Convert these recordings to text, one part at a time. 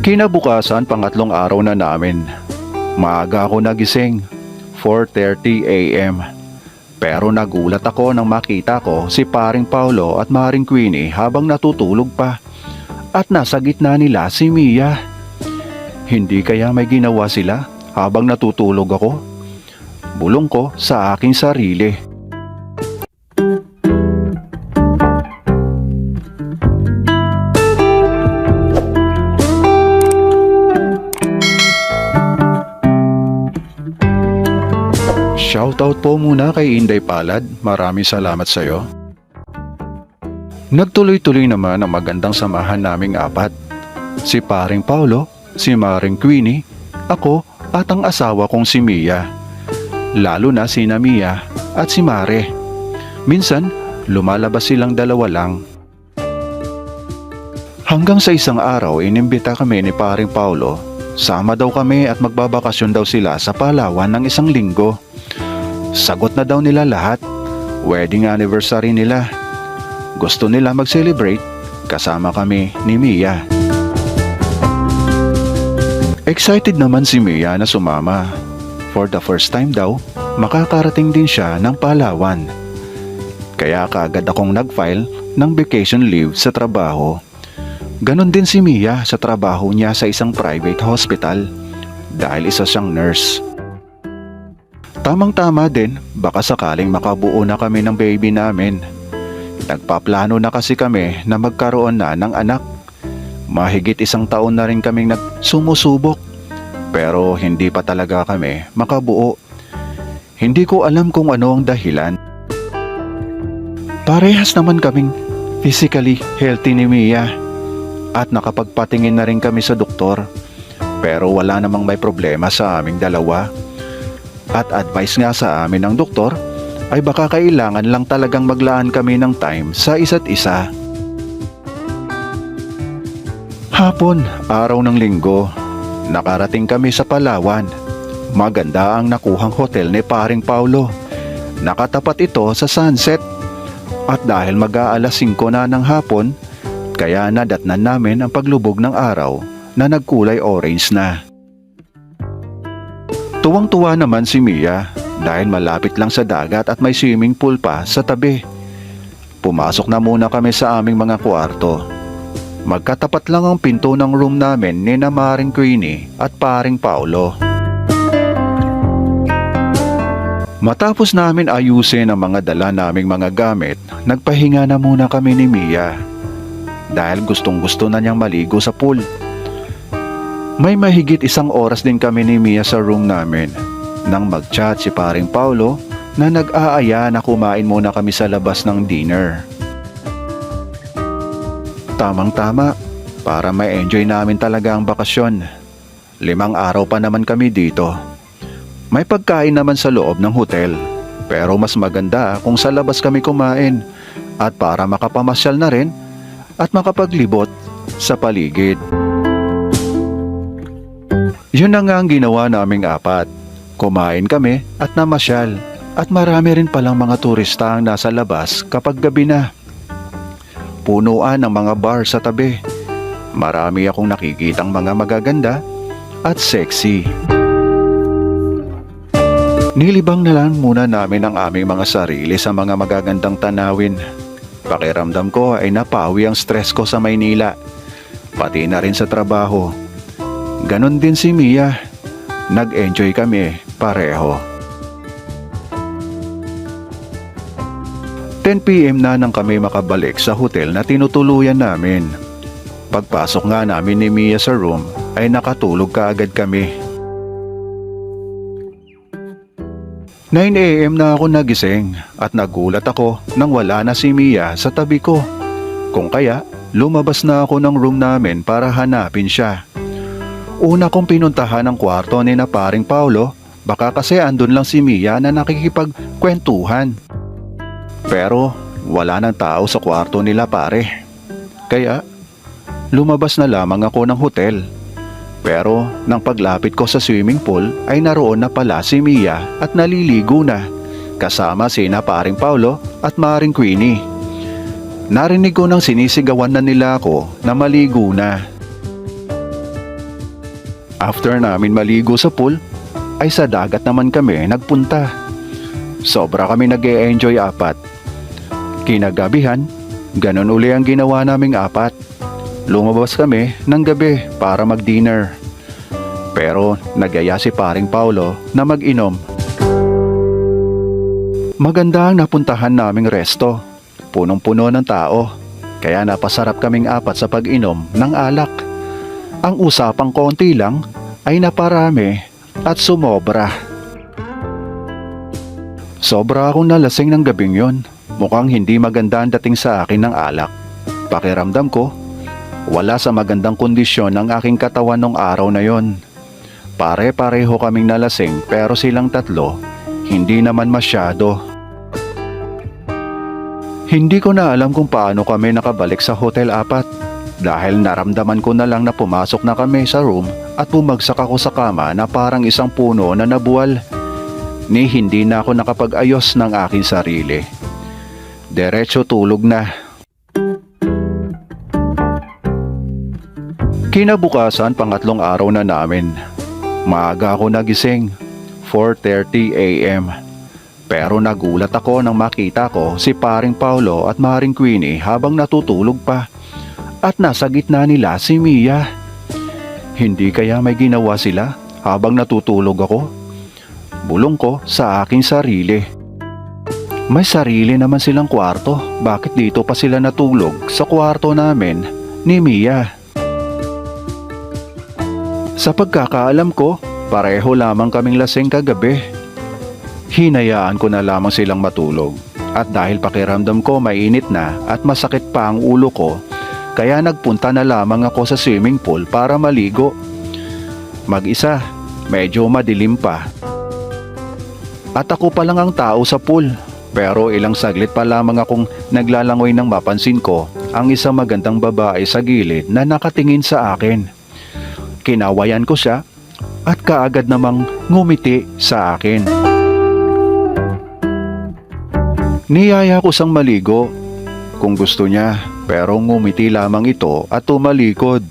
Kinabukasan pangatlong araw na namin. Maaga ako nagising, 4.30 a.m. Pero nagulat ako nang makita ko si paring Paulo at maring Queenie habang natutulog pa. At nasa gitna nila si Mia. Hindi kaya may ginawa sila habang natutulog ako? Bulong ko sa aking sarili. Shoutout po muna kay Inday Palad. Maraming salamat sa iyo. Nagtuloy-tuloy naman ang magandang samahan naming apat. Si paring Paulo, si Maring Queenie, ako at ang asawa kong si Mia. Lalo na si Mia at si Mare. Minsan, lumalabas silang dalawa lang. Hanggang sa isang araw, inimbita kami ni paring Paulo. Sama daw kami at magbabakasyon daw sila sa Palawan ng isang linggo. Sagot na daw nila lahat. Wedding anniversary nila. Gusto nila mag-celebrate kasama kami ni Mia. Excited naman si Mia na sumama. For the first time daw, makakarating din siya ng Palawan. Kaya kaagad akong nag-file ng vacation leave sa trabaho. Ganon din si Mia sa trabaho niya sa isang private hospital dahil isa siyang nurse. Tamang-tama din, baka sakaling makabuo na kami ng baby namin. Nagpaplano na kasi kami na magkaroon na ng anak. Mahigit isang taon na rin kaming nagsumusubok. Pero hindi pa talaga kami makabuo. Hindi ko alam kung ano ang dahilan. Parehas naman kaming physically healthy ni Mia. At nakapagpatingin na rin kami sa doktor. Pero wala namang may problema sa aming dalawa. At advice nga sa amin ng doktor ay baka kailangan lang talagang maglaan kami ng time sa isa't isa. Hapon, araw ng linggo, nakarating kami sa Palawan. Maganda ang nakuhang hotel ni paring Paulo. Nakatapat ito sa sunset. At dahil mag-aalas 5 na ng hapon, kaya nadatnan namin ang paglubog ng araw na nagkulay orange na. Tuwang-tuwa naman si Mia dahil malapit lang sa dagat at may swimming pool pa sa tabi. Pumasok na muna kami sa aming mga kwarto. Magkatapat lang ang pinto ng room namin ni na Maring Queenie at paring Paulo. Matapos namin ayusin ang mga dala naming mga gamit, nagpahinga na muna kami ni Mia. Dahil gustong gusto na niyang maligo sa pool. May mahigit isang oras din kami ni Mia sa room namin nang mag-chat si paring Paulo na nag-aaya na kumain muna kami sa labas ng dinner. Tamang-tama para may enjoy namin talaga ang bakasyon. Limang araw pa naman kami dito. May pagkain naman sa loob ng hotel pero mas maganda kung sa labas kami kumain at para makapamasyal na rin at makapaglibot sa paligid. Yun na nga ang ginawa naming apat. Kumain kami at namasyal at marami rin palang mga turista ang nasa labas kapag gabi na. Punuan ng mga bar sa tabi. Marami akong nakikitang mga magaganda at sexy. Nilibang na lang muna namin ang aming mga sarili sa mga magagandang tanawin. Pakiramdam ko ay napawi ang stress ko sa Maynila. Pati na rin sa trabaho. Ganon din si Mia. Nag-enjoy kami pareho. 10pm na nang kami makabalik sa hotel na tinutuluyan namin. Pagpasok nga namin ni Mia sa room ay nakatulog kaagad kami. 9am na ako nagising at nagulat ako nang wala na si Mia sa tabi ko. Kung kaya, lumabas na ako ng room namin para hanapin siya. Una kong pinuntahan ang kwarto ni na paring Paulo, baka kasi andun lang si Mia na nakikipagkwentuhan. Pero wala nang tao sa kwarto nila pare. Kaya lumabas na lamang ako ng hotel. Pero nang paglapit ko sa swimming pool ay naroon na pala si Mia at naliligo na kasama si na paring Paulo at maring Queenie. Narinig ko nang sinisigawan na nila ako na maligo na. After namin maligo sa pool, ay sa dagat naman kami nagpunta. Sobra kami nag enjoy apat. Kinagabihan, ganun uli ang ginawa naming apat. Lumabas kami ng gabi para mag-dinner. Pero nagaya si paring Paulo na mag-inom. Maganda ang napuntahan naming resto. Punong-puno ng tao. Kaya napasarap kaming apat sa pag-inom ng alak. Ang usapang konti lang ay naparami at sumobra. Sobra akong nalasing ng gabing yon. Mukhang hindi maganda ang dating sa akin ng alak. Pakiramdam ko, wala sa magandang kondisyon ang aking katawan nung araw na yon. Pare-pareho kaming nalasing pero silang tatlo, hindi naman masyado. Hindi ko na alam kung paano kami nakabalik sa Hotel Apat dahil naramdaman ko na lang na pumasok na kami sa room at bumagsak ako sa kama na parang isang puno na nabuwal. Ni hindi na ako nakapag-ayos ng aking sarili. Diretso tulog na. Kinabukasan pangatlong araw na namin. Maaga ako nagising, 4.30 a.m. Pero nagulat ako nang makita ko si paring Paulo at maring Queenie habang natutulog pa. At nasa gitna nila si Mia. Hindi kaya may ginawa sila habang natutulog ako? Bulong ko sa aking sarili. May sarili naman silang kwarto. Bakit dito pa sila natulog sa kwarto namin ni Mia? Sa pagkakaalam ko, pareho lamang kaming lasing kagabi. Hinayaan ko na lamang silang matulog. At dahil pakiramdam ko mainit na at masakit pa ang ulo ko, kaya nagpunta na lamang ako sa swimming pool para maligo. Mag-isa, medyo madilim pa. At ako pa lang ang tao sa pool. Pero ilang saglit pa lamang akong naglalangoy nang mapansin ko ang isang magandang babae sa gilid na nakatingin sa akin. Kinawayan ko siya at kaagad namang ngumiti sa akin. Niyaya ko sang maligo kung gusto niya pero ngumiti lamang ito at tumalikod.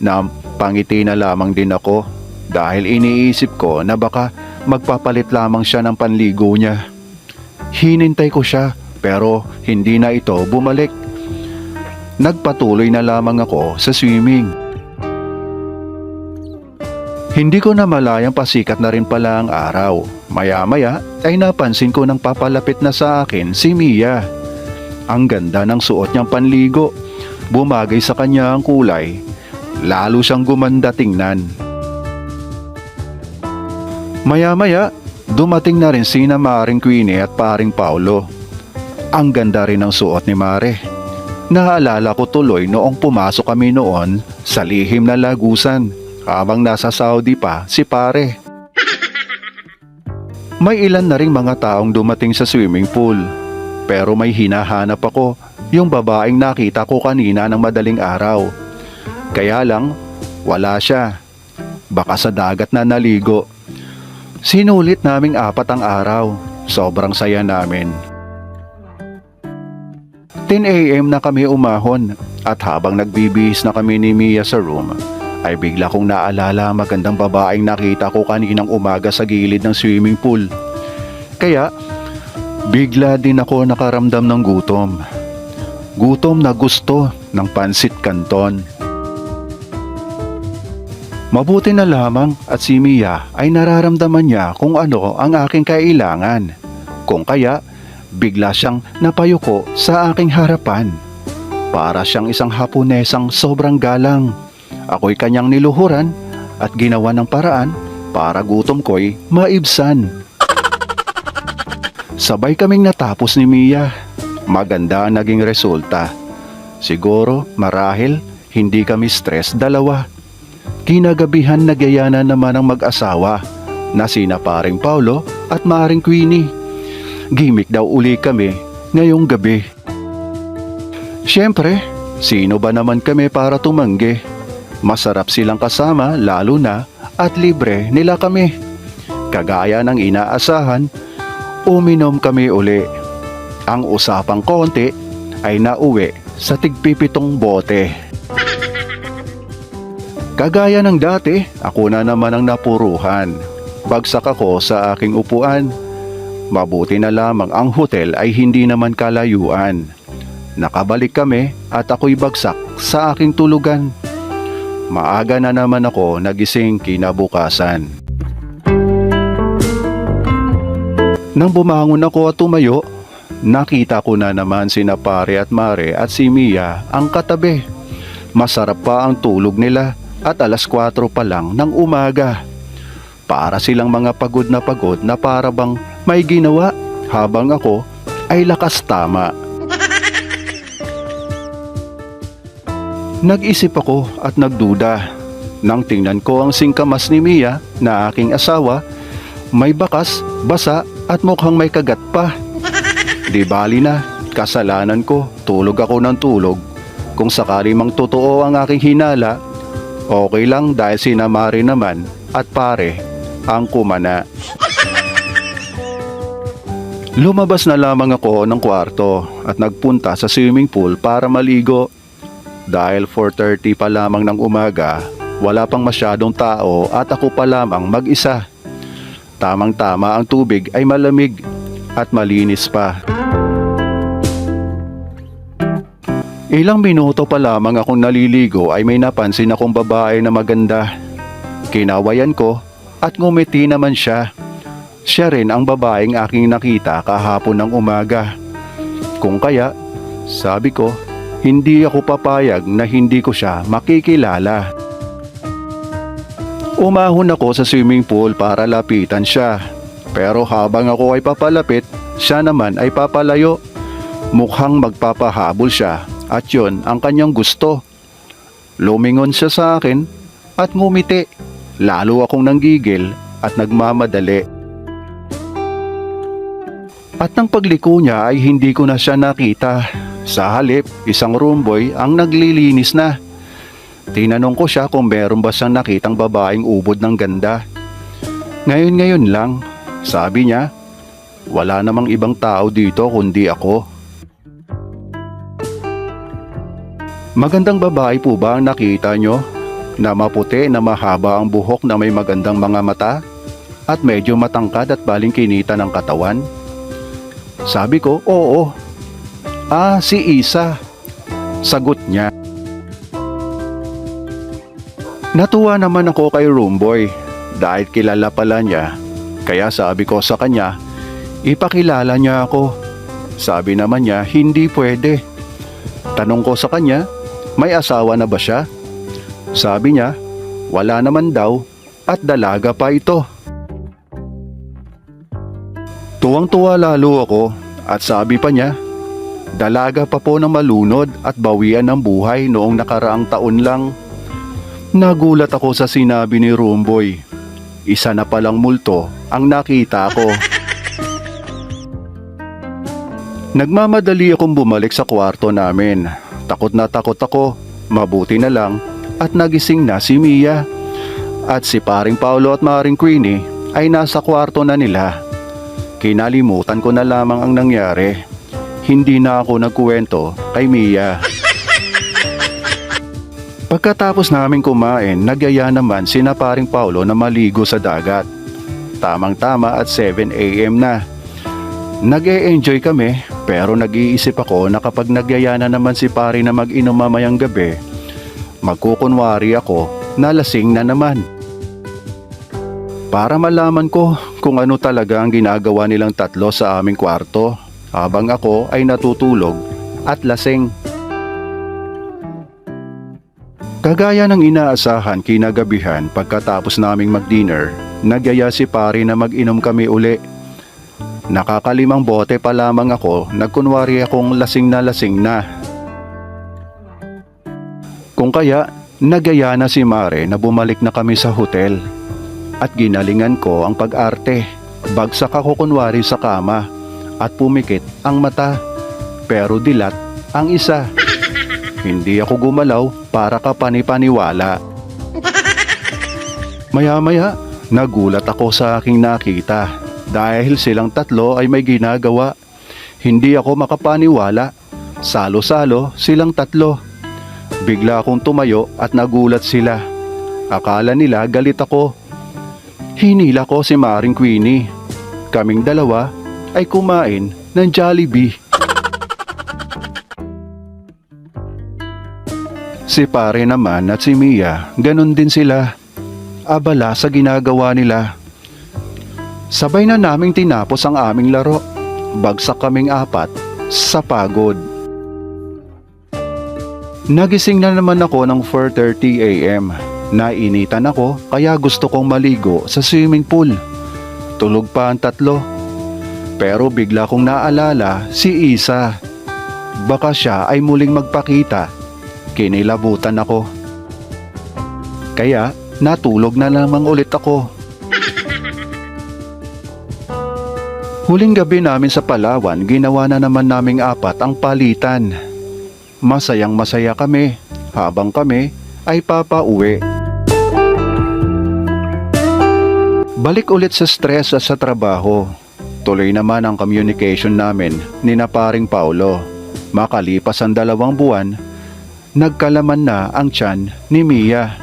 Nampangiti na lamang din ako dahil iniisip ko na baka magpapalit lamang siya ng panligo niya. Hinintay ko siya pero hindi na ito bumalik. Nagpatuloy na lamang ako sa swimming. Hindi ko na malayang pasikat na rin pala ang araw. Maya-maya ay napansin ko nang papalapit na sa akin si Mia. Ang ganda ng suot niyang panligo. Bumagay sa kanya ang kulay. Lalo siyang gumanda tingnan. Maya-maya, dumating na rin sina Maring Queenie at Paring Paulo. Ang ganda rin ng suot ni Mare. Naalala ko tuloy noong pumasok kami noon sa lihim na lagusan habang nasa Saudi pa si pare. May ilan na ring mga taong dumating sa swimming pool. Pero may hinahanap ako yung babaeng nakita ko kanina ng madaling araw. Kaya lang, wala siya. Baka sa dagat na naligo. Sinulit naming apat ang araw. Sobrang saya namin. 10 a.m. na kami umahon at habang nagbibihis na kami ni Mia sa room, ay bigla kong naalala ang magandang babaeng nakita ko kaninang umaga sa gilid ng swimming pool. Kaya, bigla din ako nakaramdam ng gutom. Gutom na gusto ng pansit kanton. Mabuti na lamang at si Mia ay nararamdaman niya kung ano ang aking kailangan. Kung kaya, bigla siyang napayuko sa aking harapan. Para siyang isang Haponesang sobrang galang. Ako'y kanyang niluhuran at ginawa ng paraan para gutom ko'y maibsan. Sabay kaming natapos ni Mia. Maganda ang naging resulta. Siguro, marahil, hindi kami stress dalawa. Kinagabihan nagyayana naman ang mag-asawa na sina paring Paulo at maring Queenie. Gimik daw uli kami ngayong gabi. Siyempre, sino ba naman kami para tumanggi? Masarap silang kasama lalo na at libre nila kami. Kagaya ng inaasahan, uminom kami uli. Ang usapang konti ay nauwi sa tigpipitong bote. Kagaya ng dati, ako na naman ang napuruhan. Bagsak ako sa aking upuan. Mabuti na lamang ang hotel ay hindi naman kalayuan. Nakabalik kami at ako'y bagsak sa aking tulugan. Maaga na naman ako nagising kinabukasan. Nang bumangon ako at tumayo, nakita ko na naman sina pare at mare at si Mia ang katabi. Masarap pa ang tulog nila at alas 4 pa lang ng umaga. Para silang mga pagod na pagod na para bang may ginawa habang ako ay lakas tama. Nag-isip ako at nagduda. Nang tingnan ko ang singkamas ni Mia na aking asawa, may bakas, basa at mukhang may kagat pa. Di bali na, kasalanan ko, tulog ako ng tulog. Kung sakali mang totoo ang aking hinala, okay lang dahil sinamari naman at pare ang kumana. Lumabas na lamang ako ng kwarto at nagpunta sa swimming pool para maligo. Dahil 4.30 pa lamang ng umaga, wala pang masyadong tao at ako pa lamang mag-isa. Tamang-tama ang tubig ay malamig at malinis pa. Ilang minuto pa lamang akong naliligo ay may napansin akong babae na maganda. Kinawayan ko at ngumiti naman siya. Siya rin ang babaeng aking nakita kahapon ng umaga. Kung kaya, sabi ko, hindi ako papayag na hindi ko siya makikilala. Umahon ako sa swimming pool para lapitan siya. Pero habang ako ay papalapit, siya naman ay papalayo. Mukhang magpapahabol siya at yun ang kanyang gusto. Lumingon siya sa akin at ngumiti. Lalo akong nanggigil at nagmamadali. At nang pagliko niya ay hindi ko na siya nakita. Sa halip, isang roomboy ang naglilinis na. Tinanong ko siya kung meron ba siyang nakitang babaeng ubod ng ganda. Ngayon-ngayon lang, sabi niya, wala namang ibang tao dito kundi ako. Magandang babae po ba ang nakita nyo? Na maputi na mahaba ang buhok na may magandang mga mata? At medyo matangkad at balingkinita ng katawan? Sabi ko, oo. Ah, si Isa. Sagot niya. Natuwa naman ako kay Roomboy dahil kilala pala niya. Kaya sabi ko sa kanya, ipakilala niya ako. Sabi naman niya, hindi pwede. Tanong ko sa kanya, may asawa na ba siya? Sabi niya, wala naman daw at dalaga pa ito. Tuwang-tuwa lalo ako at sabi pa niya, dalaga pa po ng malunod at bawian ng buhay noong nakaraang taon lang. Nagulat ako sa sinabi ni Rumboy. Isa na palang multo ang nakita ko. Nagmamadali akong bumalik sa kwarto namin. Takot na takot ako, mabuti na lang at nagising na si Mia. At si paring Paolo at maring Queenie ay nasa kwarto na nila. Kinalimutan ko na lamang ang nangyari. Hindi na ako nagkuwento kay Mia. Pagkatapos namin kumain, nagyaya naman sina paring Paulo na maligo sa dagat. Tamang-tama at 7am na. Nag-e-enjoy kami pero nag-iisip ako na kapag nagyaya na naman si pare na mag-inom mamayang gabi, magkukunwari ako na lasing na naman. Para malaman ko kung ano talaga ang ginagawa nilang tatlo sa aming kwarto habang ako ay natutulog at lasing. Kagaya ng inaasahan kinagabihan pagkatapos naming mag-dinner, nagyaya si pare na mag-inom kami uli. Nakakalimang bote pa lamang ako, nagkunwari akong lasing na lasing na. Kung kaya, nagyaya na si Mare na bumalik na kami sa hotel. At ginalingan ko ang pag-arte. Bagsak ako kunwari sa kama at pumikit ang mata. Pero dilat ang isa. Hindi ako gumalaw para kapanipaniwala. Maya-maya, nagulat ako sa aking nakita dahil silang tatlo ay may ginagawa. Hindi ako makapaniwala. Salo-salo silang tatlo. Bigla akong tumayo at nagulat sila. Akala nila galit ako. Hinila ko si Maring Queenie. Kaming dalawa ay kumain ng Jollibee. Si pare naman at si Mia, ganun din sila. Abala sa ginagawa nila. Sabay na naming tinapos ang aming laro. Bagsak kaming apat sa pagod. Nagising na naman ako ng 4.30 a.m. Nainitan ako kaya gusto kong maligo sa swimming pool. Tulog pa ang tatlo. Pero bigla kong naalala si Isa. Baka siya ay muling magpakita. Kinilabutan ako. Kaya natulog na lamang ulit ako. Huling gabi namin sa Palawan, ginawa na naman naming apat ang palitan. Masayang masaya kami habang kami ay papauwi. Balik ulit sa stress at sa trabaho. Tuloy naman ang communication namin ni na paring Paulo. Makalipas ang dalawang buwan, nagkalaman na ang tiyan ni Mia.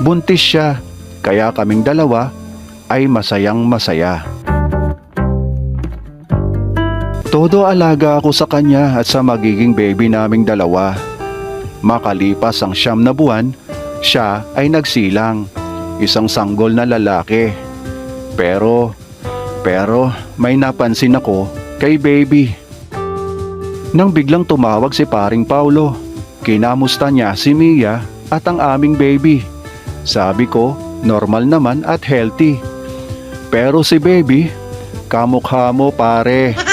Buntis siya, kaya kaming dalawa ay masayang masaya. Todo alaga ako sa kanya at sa magiging baby naming dalawa. Makalipas ang siyam na buwan, siya ay nagsilang. Isang sanggol na lalaki. Pero, pero may napansin ako kay baby. Nang biglang tumawag si paring Paulo, kinamusta niya si Mia at ang aming baby. Sabi ko, normal naman at healthy. Pero si baby, kamukha mo pare.